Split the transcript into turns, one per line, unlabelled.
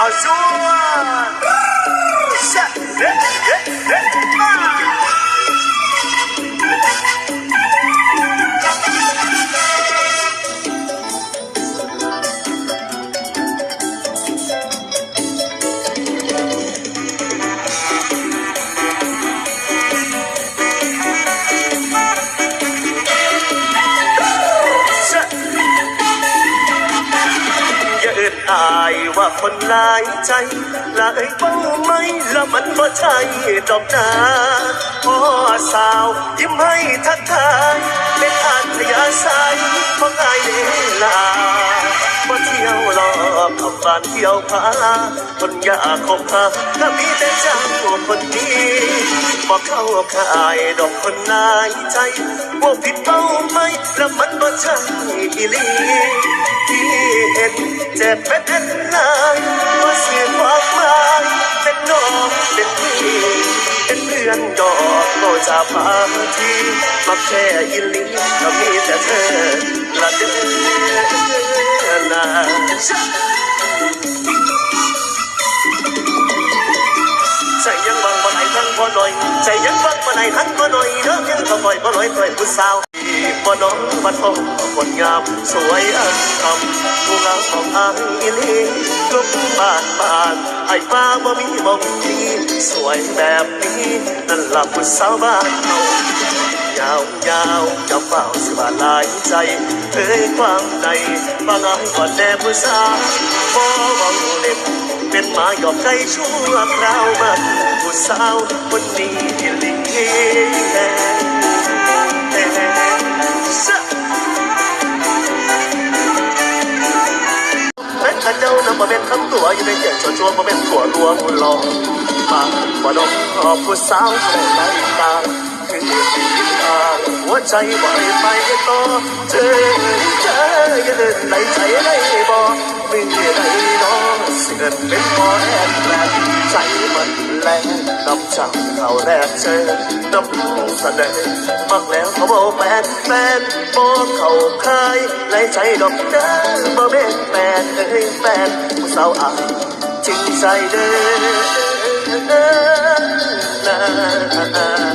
เอาชัวร์ายว่าคนหลายใจละเอ้ยเป้าไหมละมันบ่ใช่ดอกนาพ่อสาวยิ้มให้ทักทาย เป็นอัธยาศัยของอายเดลาบ่เที่ยวหลอกขับบ้านเที่ยวพาคนยากคบหาถ้ามีแต่เจ้าคนนี้บ่เข้าข่ายดอกคนหลายใจว่าผิดเป้าไหมละมันบ่ใช่อีลี ที่เห็นเจ็บเป็นนายว่าเสียความหมายเป็นน้องเป็นพี่เป็นเพื่อนดอกโบจะพาที่มาแค่ยินลิก็มีแต่เธอละเด้อนาใจยังวังบ่ไหนทั้งบ่หน่อยใจยังวังบ่ไหนทั้งบ่หน่อยเด้อยังบ่บ่อยบ่ลอยต่อยผู้สาว บ่น้องบ่ทองคนงามสวยอันคำผู้งามของอายอีลีลุกบ้านบ้านไอ้ฟ้าบ่มีมองดีสวยแบบนี้นั่นล่ะผู้สาวบ้านเฮายาวยาวจะเฝ้าสิบาลายใจเอ้ยความในบางอ้ายก่อนแน่ผู้สาวบ่หวังเล็บเป็นหมาหยอกใจชั่วคราวมันผู้สาวคนนี้อีหลีแม้ข้าเจ้านั้นบ่เป็นคำตัวอยู่ในเจ็บชัวชัวบ่เป็นตัวรัวงหลองมาบ่ดมขอบผู้สาวแต่ในตาคือสีตาหัวใจบ่ให้ไปต่อเจอเจออย่าเดินในใจได้บ่มีใดน้องเสื่อเป็นพอแอบแลน ใจมันแรงน้ำจังเขาแรกเจอน้ำแสดงมักแล้วเขาบอกแฟนแฟนบอกเขาเคยในใจดอกเด้อบ่เป็นแฟนเอ้ยแฟนผู้สาวอายจริงใจเด้อ